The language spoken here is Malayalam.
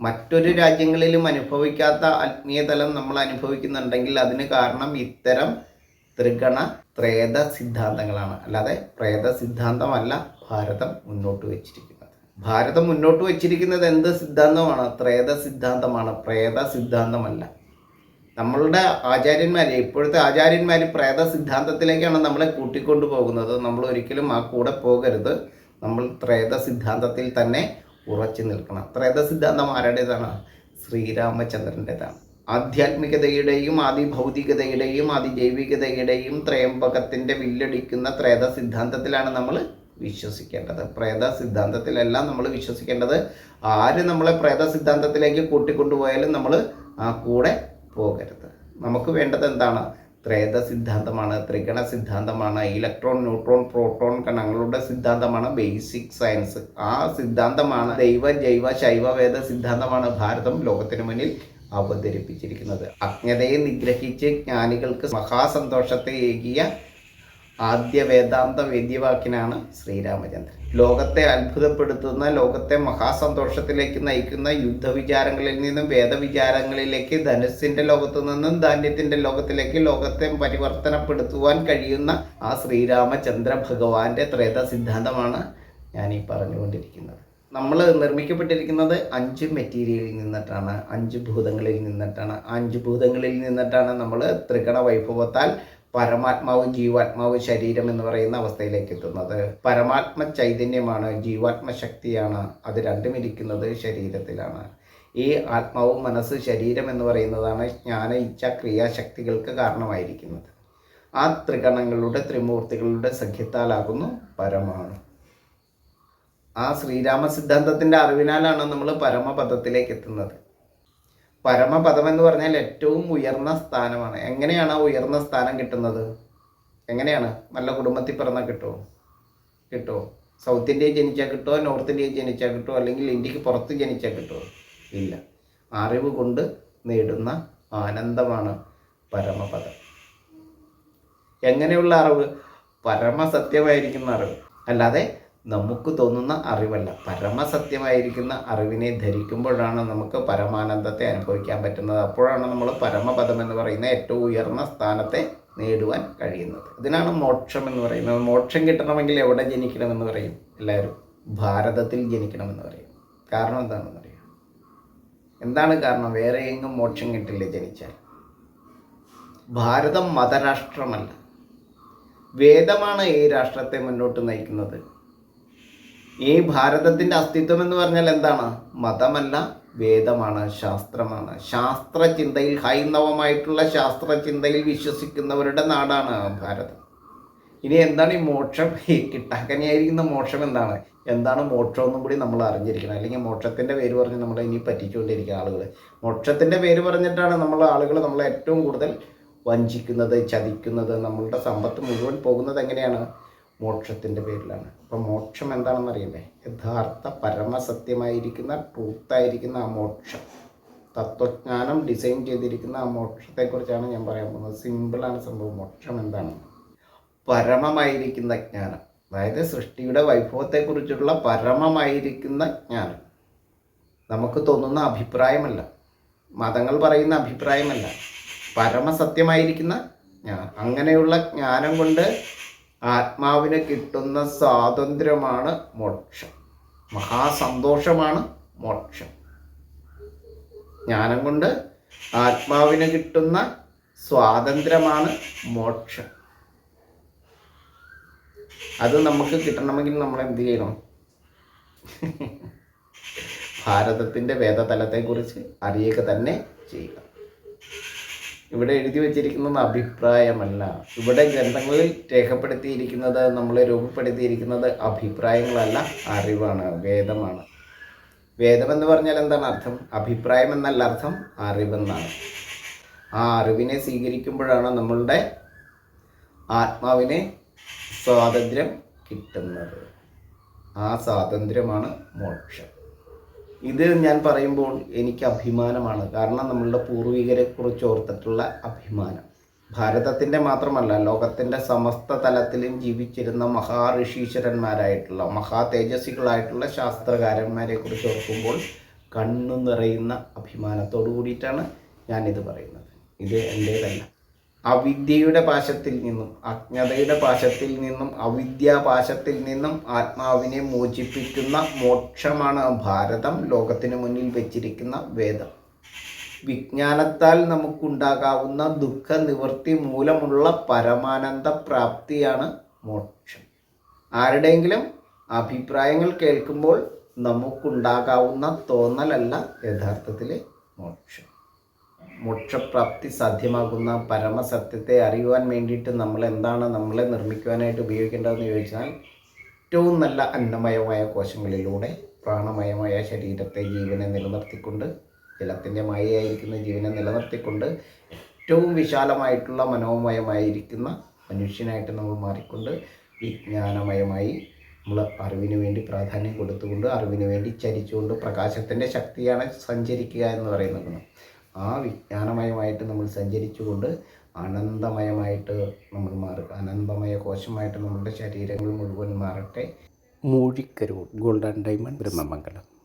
മറ്റൊരു രാജ്യങ്ങളിലും അനുഭവിക്കാത്ത ആത്മീയതലം നമ്മൾ അനുഭവിക്കുന്നുണ്ടെങ്കിൽ അതിന് കാരണം ഇത്തരം ത്രിഗണ ത്രേത സിദ്ധാന്തങ്ങളാണ്. അല്ലാതെ പ്രേത സിദ്ധാന്തമല്ല ഭാരതം മുന്നോട്ട് വെച്ചിരിക്കുന്നത്. ഭാരതം മുന്നോട്ട് വെച്ചിരിക്കുന്നത് എന്ത് സിദ്ധാന്തമാണ്? ത്രേത സിദ്ധാന്തമാണ്. പ്രേത സിദ്ധാന്തമല്ല. നമ്മളുടെ ആചാര്യന്മാർ ഇപ്പോഴത്തെ ആചാര്യന്മാർ പ്രേത സിദ്ധാന്തത്തിലേക്കാണ് നമ്മളെ കൂട്ടിക്കൊണ്ടു പോകുന്നത് നമ്മൾ ഒരിക്കലും ആ കൂടെ പോകരുത്. നമ്മൾ ത്രേത സിദ്ധാന്തത്തിൽ തന്നെ ഉറച്ചു നിൽക്കണം. ത്രേത സിദ്ധാന്തം ആരുടേതാണ്? ശ്രീരാമചന്ദ്രന്റെതാണ്. ആധ്യാത്മികതയുടെയും ആദിഭൗതികതയുടെയും ആദിജൈവികതയുടെയും ത്രയംബകത്തിന്റെ വില്ലടിക്കുന്ന ത്രേത സിദ്ധാന്തത്തിലാണ് നമ്മൾ വിശ്വസിക്കേണ്ടത്. പ്രേത സിദ്ധാന്തത്തിലെല്ലാം നമ്മൾ വിശ്വസിക്കേണ്ടത്. ആര് നമ്മളെ പ്രേത സിദ്ധാന്തത്തിലേക്ക് കൂട്ടിക്കൊണ്ടുപോയാലും നമ്മൾ ആ കൂടെ പോകരുത്. നമുക്ക് വേണ്ടത് എന്താണ്? ത്രേത സിദ്ധാന്തമാണ് ത്രിഗണ സിദ്ധാന്തമാണ് ഇലക്ട്രോൺ ന്യൂട്രോൺ പ്രോട്ടോൺ കണങ്ങളുടെ സിദ്ധാന്തമാണ് ബേസിക് സയൻസ്. ആ സിദ്ധാന്തമാണ് ദൈവ ജൈവ ശൈവ വേദ സിദ്ധാന്തമാണ് ഭാരതം ലോകത്തിന് മുന്നിൽ അവതരിപ്പിച്ചിരിക്കുന്നത്. അജ്ഞതയെ നിഗ്രഹിച്ച് ജ്ഞാനികൾക്ക് മഹാസന്തോഷത്തെ ഏകിയ ആദ്യ വേദാന്ത വേദ്യവാക്കിനാണ് ശ്രീരാമചന്ദ്രൻ. ലോകത്തെ അത്ഭുതപ്പെടുത്തുന്ന ലോകത്തെ മഹാസന്തോഷത്തിലേക്ക് നയിക്കുന്ന യുദ്ധവിചാരങ്ങളിൽ നിന്നും വേദവിചാരങ്ങളിലേക്ക് ധനുസിന്റെ ലോകത്തു നിന്നും ധാന്യത്തിന്റെ ലോകത്തിലേക്ക് ലോകത്തെ പരിവർത്തനപ്പെടുത്തുവാൻ കഴിയുന്ന ആ ശ്രീരാമചന്ദ്ര ഭഗവാന്റെ ത്രേത സിദ്ധാന്തമാണ് ഞാൻ ഈ പറഞ്ഞുകൊണ്ടിരിക്കുന്നത്. നമ്മൾ നിർമ്മിക്കപ്പെട്ടിരിക്കുന്നത് അഞ്ച് മെറ്റീരിയലിൽ നിന്നിട്ടാണ് അഞ്ച് ഭൂതങ്ങളിൽ നിന്നിട്ടാണ്. അഞ്ച് ഭൂതങ്ങളിൽ നിന്നിട്ടാണ് നമ്മൾ ത്രികണ വൈഭവത്താൽ പരമാത്മാവ് ജീവാത്മാവ് ശരീരം എന്ന് പറയുന്ന അവസ്ഥയിലേക്ക് എത്തുന്നത്. പരമാത്മ ചൈതന്യമാണ് ജീവാത്മ ശക്തിയാണ് അത് രണ്ടും ഇരിക്കുന്നത് ശരീരത്തിലാണ്. ഈ ആത്മാവ് മനസ്സ് ശരീരം എന്ന് പറയുന്നതാണ് ജ്ഞാന ഇച്ഛ ക്രിയാശക്തികൾക്ക് കാരണമായിരിക്കുന്നത്. ആ ത്രികണങ്ങളുടെ ത്രിമൂർത്തികളുടെ സഖ്യത്താലാകുന്നു പരമാണു. ആ ശ്രീരാമ സിദ്ധാന്തത്തിന്റെ അറിവിനാലാണ് നമ്മൾ പരമപദത്തിലേക്ക് എത്തുന്നത്. പരമപദം എന്ന് പറഞ്ഞാൽ ഏറ്റവും ഉയർന്ന സ്ഥാനമാണ്. എങ്ങനെയാണ് ആ ഉയർന്ന സ്ഥാനം കിട്ടുന്നത്? എങ്ങനെയാണ്? നല്ല കുടുംബത്തിൽ പിറന്നാൽ കിട്ടുമോ കിട്ടുമോ സൗത്ത് ഇന്ത്യയിൽ ജനിച്ചാൽ കിട്ടുമോ നോർത്ത് ഇന്ത്യയിൽ ജനിച്ചാൽ കിട്ടുമോ അല്ലെങ്കിൽ ഇന്ത്യയ്ക്ക് പുറത്ത് ജനിച്ചാൽ കിട്ടുമോ ഇല്ല. അറിവ് കൊണ്ട് നേടുന്ന ആനന്ദമാണ് പരമപദം. എങ്ങനെയുള്ള അറിവ്? പരമസത്യമായിരിക്കുന്ന അറിവ്. അല്ലാതെ നമുക്ക് തോന്നുന്ന അറിവല്ല. പരമസത്യമായിരിക്കുന്ന അറിവിനെ ധരിക്കുമ്പോഴാണ് നമുക്ക് പരമാനന്ദത്തെ അനുഭവിക്കാൻ പറ്റുന്നത്. അപ്പോഴാണ് നമ്മൾ പരമപദം എന്ന് പറയുന്ന ഏറ്റവും ഉയർന്ന സ്ഥാനത്തെ നേടുവാൻ കഴിയുന്നത്. ഇതിനാണ് മോക്ഷം എന്ന് പറയുന്നത്. മോക്ഷം കിട്ടണമെങ്കിൽ എവിടെ ജനിക്കണമെന്ന് പറയും? എല്ലാവരും. ഭാരതത്തിൽ ജനിക്കണമെന്ന് പറയും. കാരണം എന്താണെന്ന് അറിയാം? എന്താണ് കാരണം? വേറെ എങ്ങും മോക്ഷം കിട്ടില്ല ജനിച്ചാൽ. ഭാരതം മതരാഷ്ട്രമല്ല. വേദമാണ് ഈ രാഷ്ട്രത്തെ മുന്നോട്ട് നയിക്കുന്നത്. ഈ ഭാരതത്തിന്റെ അസ്തിത്വം എന്ന് പറഞ്ഞാൽ എന്താണ്? മതമല്ല വേദമാണ് ശാസ്ത്രമാണ്. ശാസ്ത്രചിന്തയിൽ ഹൈന്ദവമായിട്ടുള്ള ശാസ്ത്രചിന്തയിൽ വിശ്വസിക്കുന്നവരുടെ നാടാണ് ഭാരതം. ഇനി എന്താണ് ഈ മോക്ഷം? ഈ കിട്ടാക്കനിയായിരിക്കുന്ന മോക്ഷം എന്താണ്? എന്താണ് മോക്ഷം എന്നും കൂടി നമ്മൾ അറിഞ്ഞിരിക്കണം. അല്ലെങ്കിൽ മോക്ഷത്തിന്റെ പേര് പറഞ്ഞ് നമ്മൾ ഇനി പറ്റിച്ചുകൊണ്ടിരിക്കുക ആളുകൾ മോക്ഷത്തിന്റെ പേര് പറഞ്ഞിട്ടാണ് നമ്മൾ ആളുകൾ നമ്മളെ ഏറ്റവും കൂടുതൽ വഞ്ചിക്കുന്നത് ചതിക്കുന്നത് നമ്മളുടെ സമ്പത്ത് മുഴുവൻ പോകുന്നത് എങ്ങനെയാണ്? മോക്ഷത്തിന്റെ പേരിലാണ്. അപ്പം മോക്ഷം എന്താണെന്ന് അറിയണ്ടേ യഥാർത്ഥ പരമസത്യമായിരിക്കുന്ന ട്രൂത്തായിരിക്കുന്ന ആ മോക്ഷം. തത്വജ്ഞാനം ഡിസൈൻ ചെയ്തിരിക്കുന്ന ആ മോക്ഷത്തെക്കുറിച്ചാണ് ഞാൻ പറയാൻ പോകുന്നത്. സിമ്പിളാണ് സംഭവം. മോക്ഷം എന്താണ്? പരമമായിരിക്കുന്ന ജ്ഞാനം. അതായത് സൃഷ്ടിയുടെ വൈഭവത്തെക്കുറിച്ചുള്ള പരമമായിരിക്കുന്ന ജ്ഞാനം. നമുക്ക് തോന്നുന്ന അഭിപ്രായമല്ല. മതങ്ങൾ പറയുന്ന അഭിപ്രായമല്ല. പരമസത്യമായിരിക്കുന്ന ജ്ഞാനം. അങ്ങനെയുള്ള ജ്ഞാനം കൊണ്ട് ആത്മാവിന് കിട്ടുന്ന സ്വാതന്ത്ര്യമാണ് മോക്ഷം. മഹാസന്തോഷമാണ് മോക്ഷം. ജ്ഞാനം കൊണ്ട് ആത്മാവിന് കിട്ടുന്ന സ്വാതന്ത്ര്യമാണ് മോക്ഷം. അത് നമുക്ക് കിട്ടണമെങ്കിൽ നമ്മൾ എന്ത് ചെയ്യണം? ഭാരതത്തിന്റെ വേദതലത്തെക്കുറിച്ച് അറിയുക തന്നെ ചെയ്യുക ഇവിടെ എഴുതി വച്ചിരിക്കുന്നത് അഭിപ്രായമല്ല. ഇവിടെ ഗ്രന്ഥങ്ങളിൽ രേഖപ്പെടുത്തിയിരിക്കുന്നത് നമ്മളെ രൂപപ്പെടുത്തിയിരിക്കുന്നത് അഭിപ്രായങ്ങളല്ല അറിവാണ് വേദമാണ്. വേദം എന്ന് പറഞ്ഞാൽ എന്താണ് അർത്ഥം? അഭിപ്രായം എന്നല്ല അർത്ഥം അറിവെന്നാണ്. ആ അറിവിനെ സ്വീകരിക്കുമ്പോഴാണ് നമ്മളുടെ ആത്മാവിനെ സ്വാതന്ത്ര്യം കിട്ടുന്നത്. ആ സ്വാതന്ത്ര്യമാണ് മോക്ഷം. ഇത് ഞാൻ പറയുമ്പോൾ എനിക്ക് അഭിമാനമാണ്. കാരണം നമ്മളുടെ പൂർവികരെ കുറിച്ച് ഓർത്തിട്ടുള്ള അഭിമാനം. ഭാരതത്തിന്റെ മാത്രമല്ല ലോകത്തിന്റെ സമസ്ത തലത്തിലും ജീവിച്ചിരുന്ന മഹാ ഋഷീശ്വരന്മാരായിട്ടുള്ള മഹാ തേജസ്വികളായിട്ടുള്ള ശാസ്ത്രകാരന്മാരെ കുറിച്ച് ഓർക്കുമ്പോൾ കണ്ണു നിറയുന്ന അഭിമാനത്തോടു കൂടിയിട്ടാണ് ഞാനിത് പറയുന്നത്. ഇത് എന്റേതല്ല അവിദ്യയുടെ പാശത്തിൽ നിന്നും അജ്ഞതയുടെ പാശത്തിൽ നിന്നും അവിദ്യാപാശത്തിൽ നിന്നും ആത്മാവിനെ മോചിപ്പിക്കുന്ന മോക്ഷമാണ് ഭാരതം. ലോകത്തിന് മുന്നിൽ വെച്ചിരിക്കുന്ന വേദം. വിജ്ഞാനത്താൽ നമുക്കുണ്ടാകാവുന്ന ദുഃഖ നിവൃത്തി മൂലമുള്ള പരമാനന്ദ പ്രാപ്തിയാണ് മോക്ഷം. ആരുടെയെങ്കിലും അഭിപ്രായങ്ങൾ കേൾക്കുമ്പോൾ നമുക്കുണ്ടാകാവുന്ന തോന്നലല്ല യഥാർത്ഥത്തിലെ മോക്ഷം. മോക്ഷപ്രാപ്തി സാധ്യമാകുന്ന പരമസത്യത്തെ അറിയുവാൻ വേണ്ടിയിട്ട് നമ്മൾ എന്താണ് നമ്മളെ നിർമ്മിക്കുവാനായിട്ട് ഉപയോഗിക്കേണ്ടതെന്ന് ചോദിച്ചാൽ ഏറ്റവും നല്ല അന്നമയമായ കോശങ്ങളിലൂടെ പ്രാണമയമായ ശരീരത്തെ ജീവനെ നിലനിർത്തിക്കൊണ്ട് ജലത്തിന്റെ മായയായിരിക്കുന്ന ജീവനെ നിലനിർത്തിക്കൊണ്ട് ഏറ്റവും വിശാലമായിട്ടുള്ള മനോമയമായിരിക്കുന്ന മനുഷ്യനായിട്ട് നമ്മൾ മാറിക്കൊണ്ട് വിജ്ഞാനമയമായി നമ്മൾ അറിവിന് വേണ്ടി പ്രാധാന്യം കൊടുത്തുകൊണ്ട് അറിവിന് വേണ്ടി ചരിച്ചുകൊണ്ട് പ്രകാശത്തിന്റെ ശക്തിയാണ് സഞ്ചരിക്കുക എന്ന് പറയുന്ന ഗുണം ആ വിജ്ഞാനമയമായിട്ട് നമ്മൾ സഞ്ചരിച്ചുകൊണ്ട് അനന്തമയമായിട്ട് നമ്മൾ മാറുക അനന്തമയ കോശമായിട്ട് നമ്മളുടെ ശരീരങ്ങൾ മുഴുവൻ മാറട്ടെ. Moozhikkaroor golden diamond Brahmamangalam.